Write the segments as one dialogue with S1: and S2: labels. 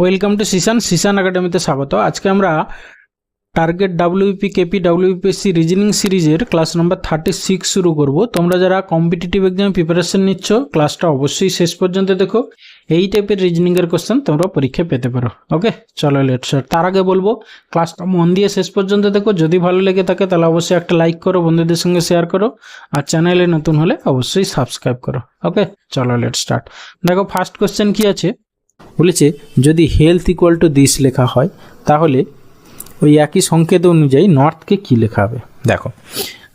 S1: welcome to সিসান সিসান একাডেমিতে স্বাগত আজকে আমরা target WBP KP WBPSC reasoning সিরিজের ক্লাস নাম্বার থার্টি সিক্স শুরু করব তোমরা যারা কম্পিটিটিভ এক্সাম প্রিপারেশন নিচ্ছ ক্লাসটা অবশ্যই শেষ পর্যন্ত দেখো এই টাইপের রিজনিংয়ের কোশ্চেন তোমরা পরীক্ষায় পেতে পারো ওকে চলো লেট স্যার তার আগে বলবো ক্লাসটা মন দিয়ে শেষ পর্যন্ত দেখো যদি ভালো লেগে থাকে তাহলে অবশ্যই একটা লাইক করো বন্ধুদের সঙ্গে শেয়ার করো আর চ্যানেলে নতুন হলে অবশ্যই সাবস্ক্রাইব করো ওকে চলো লেট স্টার্ট দেখো ফার্স্ট কোশ্চেন কি আছে বলেছে যদি হেলথ ইকুয়াল টু দিস লেখা হয় তাহলে ওই একই সংকেত অনুযায়ী নর্থকে কী লেখা হবে দেখো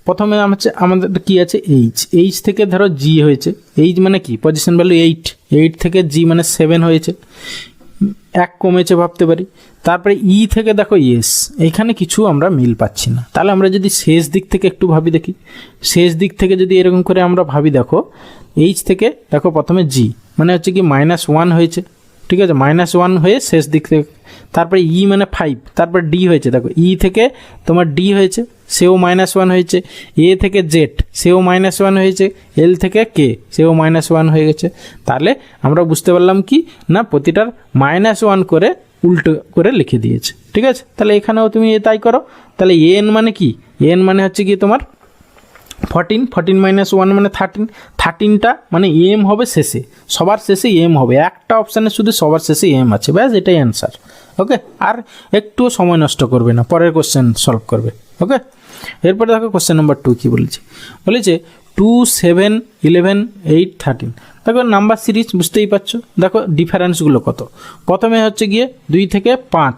S1: প্রথমে হচ্ছে আমাদের কি আছে এইচ এইচ থেকে ধরো জি হয়েছে এইচ মানে কি পজিশন ভ্যালু এইট এইট থেকে জি মানে সেভেন হয়েছে এক কমেছে ভাবতে পারি তারপরে ই e থেকে দেখো ইয়েস এখানে কিছু আমরা মিল পাচ্ছি না তাহলে আমরা যদি শেষ দিক থেকে একটু ভাবি দেখি শেষ দিক থেকে যদি এরকম করে আমরা ভাবি দেখো এইচ থেকে দেখো প্রথমে জি মানে হচ্ছে কি মাইনাস ওয়ান হয়েছে ঠিক আছে মাইনাস ওয়ান হয়ে শেষ দিক থেকে তারপরে ই e মানে ফাইভ তারপর ডি হয়েছে দেখো ই e থেকে তোমার ডি হয়েছে সেও মাইনাস ওয়ান হয়েছে এ থেকে জেড সেও মাইনাস ওয়ান হয়েছে এল থেকে কে সেও মাইনাস ওয়ান হয়ে গেছে তাহলে আমরা বুঝতে পারলাম কি না প্রতিটার মাইনাস ওয়ান করে উল্টো করে লিখে দিয়েছে ঠিক আছে তাহলে এখানেও তুমি এ তাই করো তাহলে এন মানে কি এন মানে হচ্ছে কি তোমার ফর্টিন ফর্টিন মাইনাস ওয়ান মানে থার্টিন থার্টিনটা মানে এম হবে শেষে সবার শেষে এম হবে একটা অপশানে শুধু সবার শেষে এম আছে ব্যাস এটাই অ্যান্সার ওকে আর একটুও সময় নষ্ট করবে না পরের কোশ্চেন সলভ করবে ওকে এরপরে দেখো কোশ্চেন নাম্বার টু কী বলেছে বলেছে two seven eleven eight thirteen দেখো নাম্বার সিরিজ বুঝতেই পারছো দেখো ডিফারেন্সগুলো কত প্রথমে হচ্ছে গিয়ে দুই থেকে পাঁচ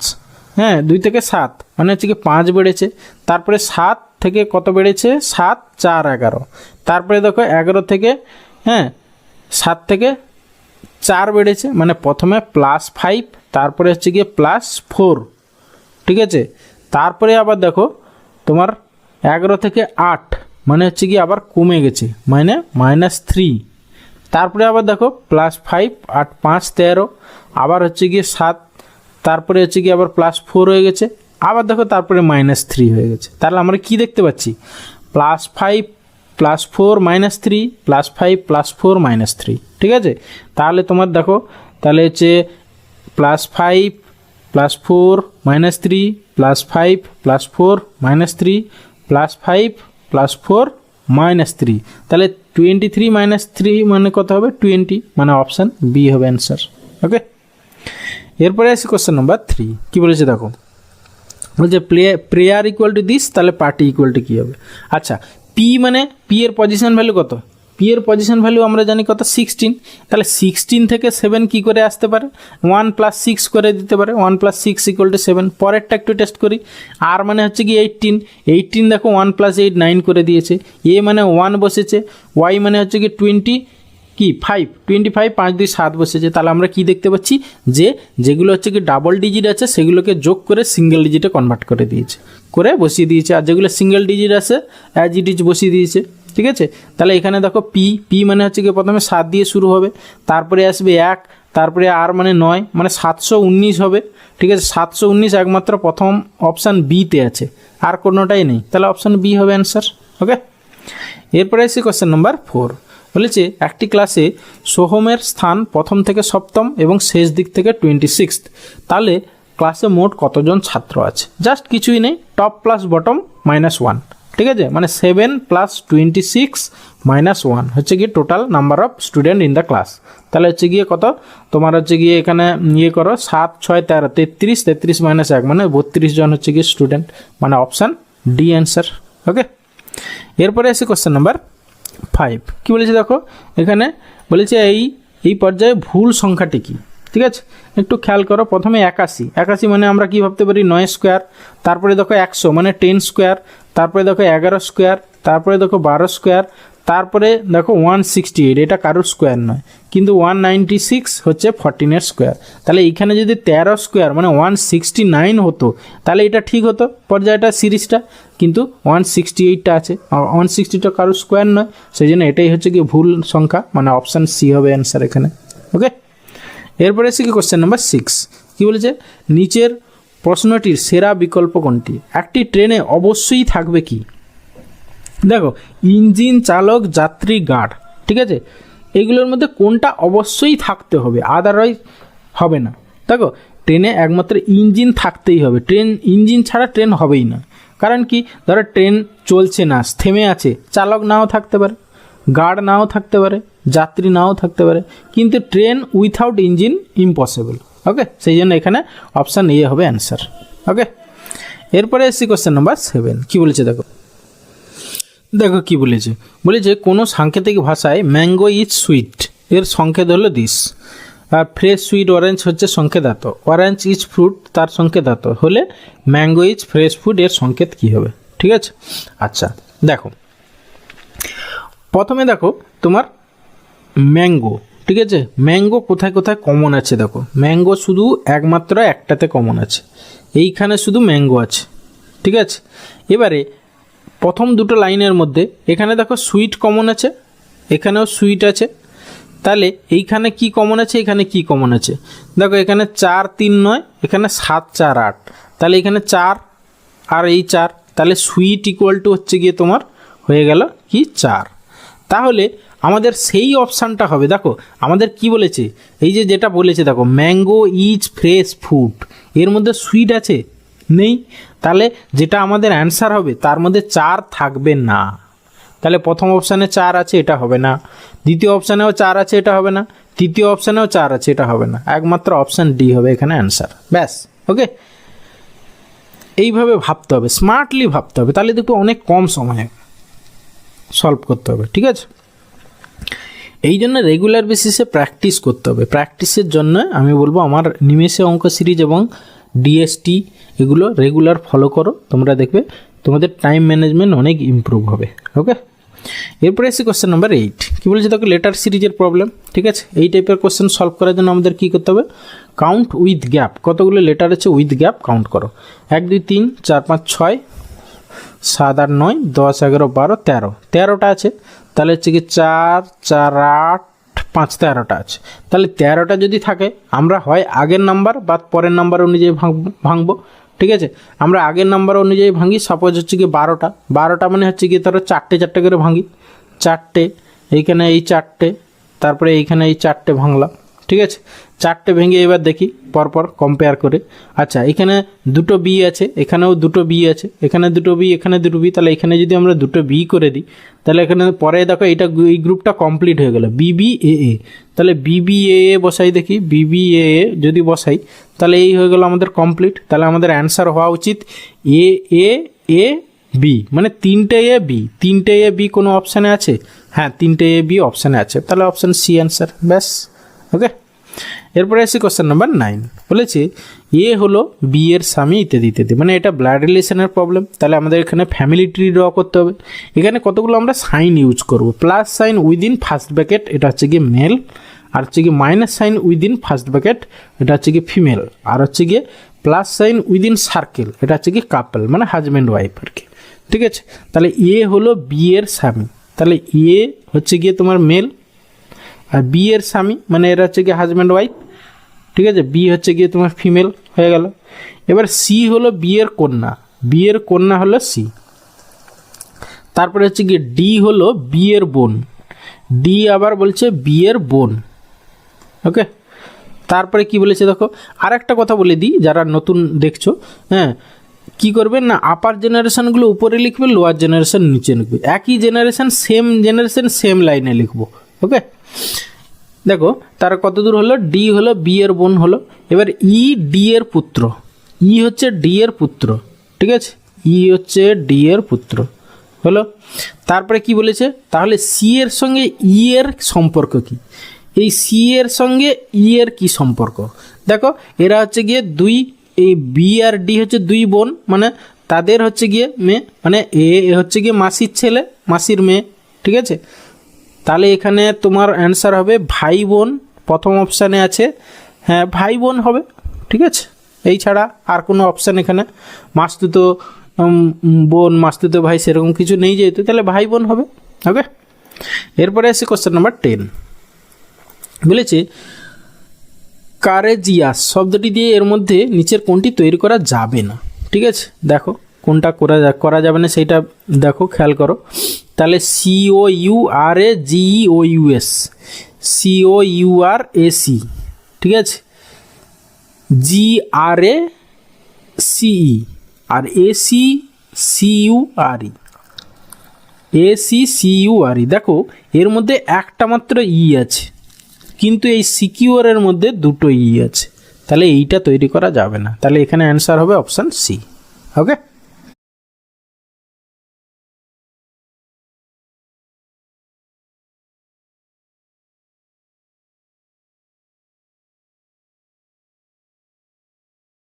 S1: হ্যাঁ দুই থেকে সাত মানে হচ্ছে কি পাঁচ বেড়েছে তারপরে সাত থেকে কত বেড়েছে সাত চার এগারো তারপরে দেখো এগারো থেকে হ্যাঁ সাত থেকে চার বেড়েছে মানে প্রথমে প্লাস ফাইভ তারপরে হচ্ছে গিয়ে প্লাস ফোর ঠিক আছে তারপরে আবার দেখো তোমার এগারো থেকে আট মানে হচ্ছে কি আবার কমে গেছে মানে মাইনাস থ্রি তারপরে আবার দেখো প্লাস ফাইভ আট পাঁচ তেরো আবার হচ্ছে গিয়ে সাত তারপরে হচ্ছে গিয়ে আবার প্লাস ফোর হয়ে গেছে আবার দেখো তারপরে মাইনাস থ্রি হয়ে গেছে তাহলে আমরা কি দেখতে পাচ্ছি plus five plus four minus three plus five plus four minus three ঠিক আছে তাহলে তোমার দেখো তাহলে হচ্ছে plus five plus four minus three plus five plus four minus three plus five plus four minus three তাহলে টোয়েন্টি থ্রি মাইনাস থ্রি মানে কত হবে টোয়েন্টি মানে অপশান বি হবে অ্যান্সার ওকে এরপরে আসি কোশ্চেন নাম্বার থ্রি কী বলেছে দেখো বলছে player prayer equal to this তাহলে পার্টি ইকুয়াল টু কী হবে আচ্ছা পি মানে পি এর পজিশন ভ্যালু কত পি এর পজিশন ভ্যালু আমরা জানি কত সিক্সটিন তাহলে সিক্সটিন থেকে সেভেন কী করে আসতে পারে ওয়ান প্লাস সিক্স করে দিতে পারে one plus six equal to seven পরেরটা একটু টেস্ট করি আর মানে হচ্ছে কি এইটিন এইটিন দেখো ওয়ান প্লাস এইট নাইন করে দিয়েছে এ মানে ওয়ান বসেছে ওয়াই মানে হচ্ছে কি টোয়েন্টি কি ফাইভ টোয়েন্টি ফাইভ পাঁচ দুই সাত বসেছে তাহলে আমরা কি দেখতে পাচ্ছি যে যেগুলো হচ্ছে কি ডাবল ডিজিট আছে সেগুলোকে যোগ করে সিঙ্গেল ডিজিটে কনভার্ট করে দিয়েছে করে বসিয়ে দিয়েছে আর যেগুলো সিঙ্গেল ডিজিট আছে অ্যাজ ইট ইজ বসিয়ে দিয়েছে ঠিক আছে তাহলে এখানে দেখো পি পি মানে হচ্ছে কি প্রথমে সাত দিয়ে শুরু হবে তারপরে আসবে এক তারপরে আর মানে নয় মানে সাতশো উনিশ হবে ঠিক আছে সাতশো উনিশ একমাত্র প্রথম অপশান বিতে আছে আর কোনোটাই নেই তাহলে অপশান বি হবে অ্যান্সার ওকে এরপরে আসি কোয়েশ্চেন নম্বর ফোর বলেছে একটি ক্লাসে সোহমের স্থান প্রথম থেকে সপ্তম এবং শেষ দিক থেকে টোয়েন্টি সিক্স তাহলে ক্লাসে মোট কতজন ছাত্র আছে জাস্ট কিছুই নেই top plus bottom minus one ঠিক আছে মানে seven plus twenty six minus one হচ্ছে গিয়ে total number of student in the class তাহলে হচ্ছে গিয়ে কত তোমার হচ্ছে গিয়ে এখানে ইয়ে করো সাত ছয় তেরো তেত্রিশ তেত্রিশ মাইনাস এক মানে বত্রিশ জন হচ্ছে গিয়ে স্টুডেন্ট মানে অপশান ডি অ্যান্সার ওকে এরপরে আসি কোশ্চেন নাম্বার ফাইভ কী বলেছে দেখো এখানে বলেছে এই এই পর্যায়ে ভুল সংখ্যাটি কী ঠিক আছে একটু খেয়াল করো প্রথমে একাশি একাশি মানে আমরা কি ভাবতে পারি নয় স্কোয়ার তারপরে দেখো একশো মানে টেন স্কোয়ার তারপরে দেখো এগারো স্কোয়ার তারপরে দেখো বারো স্কোয়ার তারপরে দেখো ওয়ান সিক্সটি এইট এটা কারোর স্কোয়ার নয় কিন্তু ওয়ান নাইনটি সিক্স হচ্ছে ফর্টিনের স্কোয়ার তাহলে এইখানে যদি তেরো স্কোয়ার মানে ওয়ান সিক্সটি নাইন হতো তাহলে এটা ঠিক হতো পর্যায়টা সিরিজটা কিন্তু ওয়ান সিক্সটি এইটটা আছে আর ওয়ান সিক্সটিটা কারোর স্কোয়ার নয় সেই জন্য এটাই হচ্ছে কি ভুল সংখ্যা মানে অপশান সি হবে অ্যান্সার এখানে ওকে এরপরে এসে কি কোশ্চেন নাম্বার সিক্স কী বলেছে নিচের প্রশ্নটির সেরা বিকল্প কোনটি একটি ট্রেনে অবশ্যই থাকবে কি দেখো ইঞ্জিন চালক যাত্রী গার্ড ঠিক আছে এগুলোর মধ্যে কোনটা অবশ্যই থাকতে হবে আদারওয়াইজ হবে না দেখো ট্রেনে একমাত্র ইঞ্জিন থাকতেই হবে ট্রেন ইঞ্জিন ছাড়া ট্রেন হবেই না কারণ কি ধরো ট্রেন চলছে না থেমে আছে চালক নাও থাকতে পারে গার্ড নাও থাকতে পারে যাত্রী নাও থাকতে পারে কিন্তু train without engine impossible okay সেই জন্য এখানে অপশান এ হবে অ্যান্সার ওকে এরপরে এসছি কোশ্চেন নাম্বার সেভেন কী বলেছে দেখো দেখো কি বলেছে বলেছে কোনো সাংকেতিক ভাষায় ম্যাঙ্গো ইজ সুইট এর সংকেত হলো দিস আর ফ্রেশ সুইট অরেঞ্জ হচ্ছে সংকেতাত অরেঞ্জ ইজ ফ্রুট তার সংকেতাত হলে ম্যাঙ্গো ইজ ফ্রেশ ফুড এর সংকেত কী হবে ঠিক আছে আচ্ছা দেখো প্রথমে দেখো তোমার ম্যাঙ্গো ঠিক আছে ম্যাঙ্গো কোথায় কোথায় কমন আছে দেখো ম্যাঙ্গো শুধু একমাত্র একটাতে কমন আছে এইখানে শুধু ম্যাঙ্গো আছে ঠিক আছে এবারে প্রথম দুটো লাইনের মধ্যে এখানে দেখো সুইট কমন আছে এখানেও সুইট আছে তাহলে এইখানে কি কমন আছে এখানে কি কমন আছে দেখো এখানে চার তিন নয় এখানে সাত চার আট তাহলে এখানে চার আর এই চার তাহলে সুইট ইকুয়াল টু হচ্ছে গিয়ে তোমার হয়ে গেল কি চার তাহলে আমাদের সেই অপশানটা হবে দেখো আমাদের কি বলেছে এই যে যেটা বলেছে দেখো ম্যাঙ্গো ইজ ফ্রেশ ফুড এর মধ্যে সুইট আছে নেই তাহলে যেটা আমাদের অ্যান্সার হবে তার মধ্যে চার থাকবে না তাহলে প্রথম অপশানে চার আছে এটা হবে না দ্বিতীয় অপশানেও চার আছে এটা হবে না তৃতীয় অপশানেও চার আছে এটা হবে না একমাত্র অপশান ডি হবে এখানে অ্যান্সার ব্যাস ওকে এইভাবে ভাবতে হবে স্মার্টলি ভাবতে হবে তাহলে দেখবে অনেক কম সময়ে সলভ করতে হবে ঠিক আছে এই জন্য রেগুলার বেসিসে প্র্যাকটিস করতে হবে প্র্যাকটিসের জন্য আমি বলবো আমার নিমেষে অঙ্ক সিরিজ এবং ডিএসটি এগুলো রেগুলার ফলো করো তোমরা দেখবে তোমাদের টাইম ম্যানেজমেন্ট অনেক ইম্প্রুভ হবে ওকে এরপরে আসি কোশ্চেন নাম্বার এইট কী বলেছে দেখো লেটার সিরিজের প্রবলেম ঠিক আছে এই টাইপের কোশ্চেন সলভ করার জন্য আমাদের কী করতে হবে কাউন্ট উইথ গ্যাপ কতগুলো লেটার আছে উইথ গ্যাপ কাউন্ট করো এক দুই তিন চার পাঁচ ছয় সাত আট নয় দশ এগারো বারো তেরো তেরোটা আছে তাহলে হচ্ছে কি চার চার আট পাঁচ তেরোটা আছে তাহলে তেরোটা যদি থাকে আমরা হয় আগের নাম্বার বা পরের নাম্বার অনুযায়ী ভাঙবো ঠিক আছে আমরা আগের নাম্বার অনুযায়ী ভাঙি সাপোজ হচ্ছে কি বারোটা বারোটা মানে হচ্ছে কি ধরো চারটে চারটে করে ভাঙি চারটে এইখানে এই চারটে তারপরে এইখানে এই চারটে ভাঙলাম ঠিক আছে চারটে ভেঙে এবার দেখি পরপর কম্পেয়ার করে আচ্ছা এখানে দুটো বি আছে এখানেও দুটো বি আছে এখানে দুটো বি এখানে দুটো বি তাহলে এখানে যদি আমরা দুটো বি করে দিই তাহলে এখানে পরে দেখো এটা এই গ্রুপটা কমপ্লিট হয়ে গেল বিবি এ এ তাহলে বিবি এ এ বসাই দেখি বিবি এ এ যদি বসাই তাহলে এই হয়ে গেল আমাদের কমপ্লিট তাহলে আমাদের অ্যান্সার হওয়া উচিত এ এ এ বি মানে তিনটে এ বি তিনটে এ বি কোনো অপশানে আছে হ্যাঁ তিনটে এ বি অপশানে আছে তাহলে অপশান সি অ্যান্সার ব্যাস ওকে এরপরে আসছি কোশ্চেন নাম্বার নাইন বলেছি এ হলো বিয়ের স্বামী ইত্যাদি ইত্যাদি মানে এটা ব্লাড রিলেশনের প্রবলেম তাহলে আমাদের এখানে ফ্যামিলি ট্রি ড্র করতে হবে এখানে কতগুলো আমরা সাইন ইউজ করব plus sign within first bracket এটা হচ্ছে গিয়ে মেল আর হচ্ছে গিয়ে minus sign within first bracket এটা হচ্ছে গিয়ে ফিমেল আর হচ্ছে গিয়ে প্লাস সাইন উইদিন সার্কেল এটা হচ্ছে গিয়ে কাপল মানে হাজব্যান্ড ওয়াইফ আর কি ঠিক আছে তাহলে এ হলো বিয়ের স্বামী তাহলে এ হচ্ছে গিয়ে তোমার মেল আর বিয়ের স্বামী মানে এরা হচ্ছে গিয়ে হাজব্যান্ড ওয়াইফ ঠিক আছে বি হচ্ছে গিয়ে তোমার ফিমেল হয়ে গেল এবার সি হলো বিয়ের কন্যা বিয়ের কন্যা হলো সি তারপরে হচ্ছে গিয়ে ডি হলো বিয়ের বোন ডি আবার বলছে বিয়ের বোন ওকে তারপরে কি বলেছে দেখো আর একটা কথা বলে দিই যারা নতুন দেখছো হ্যাঁ কি করবে না আপার জেনারেশানগুলো উপরে লিখবে লোয়ার জেনারেশান নিচে লিখবে একই জেনারেশান সেম জেনারেশান সেম লাইনে লিখবো ওকে দেখো তারা কত দূর হলো ডি হলো বি এর বোন হলো এবার ই e, ডি এর পুত্র ই e হচ্ছে ডি এর পুত্র ঠিক আছে ই e হচ্ছে ডি এর পুত্র হলো তারপরে কি বলেছে তাহলে সি এর সঙ্গে ই এর সম্পর্ক কি এই সি এর সঙ্গে ই এর কি সম্পর্ক দেখো এরা হচ্ছে গিয়ে দুই এই বি আর ডি হচ্ছে দুই বোন মানে তাদের হচ্ছে গিয়ে মেয়ে মানে এ হচ্ছে গিয়ে মাসির ছেলে মাসির মেয়ে ঠিক আছে তাহলে এখানে তোমার অ্যান্সার হবে ভাই বোন প্রথম অপশানে আছে হ্যাঁ ভাই বোন হবে ঠিক আছে এই ছাড়া আর কোনো অপশান এখানে মাস্তুতো বোন মাস্তুতো ভাই সেরকম কিছু নেই যেহেতু তাহলে ভাই বোন হবে ওকে এরপরে আসি কোশ্চেন নাম্বার টেন বলেছে কারেজিয়াস শব্দটি দিয়ে এর মধ্যে নিচের কোনটি তৈরি করা যাবে না ঠিক আছে দেখো কোনটা করা করা যাবে না সেইটা দেখো খেয়াল করো তাহলে C O U R A G E O U S C O U R A C ঠিক আছে G e R A C E R A C C U R E A C C U R E দেখো এর মধ্যে একটা মাত্র ই e আছে কিন্তু এই সিকিউরের মধ্যে দুটো ই e আছে তাহলে এইটা তৈরি করা যাবে না তাহলে এখানে অ্যান্সার হবে অপশান সি ওকে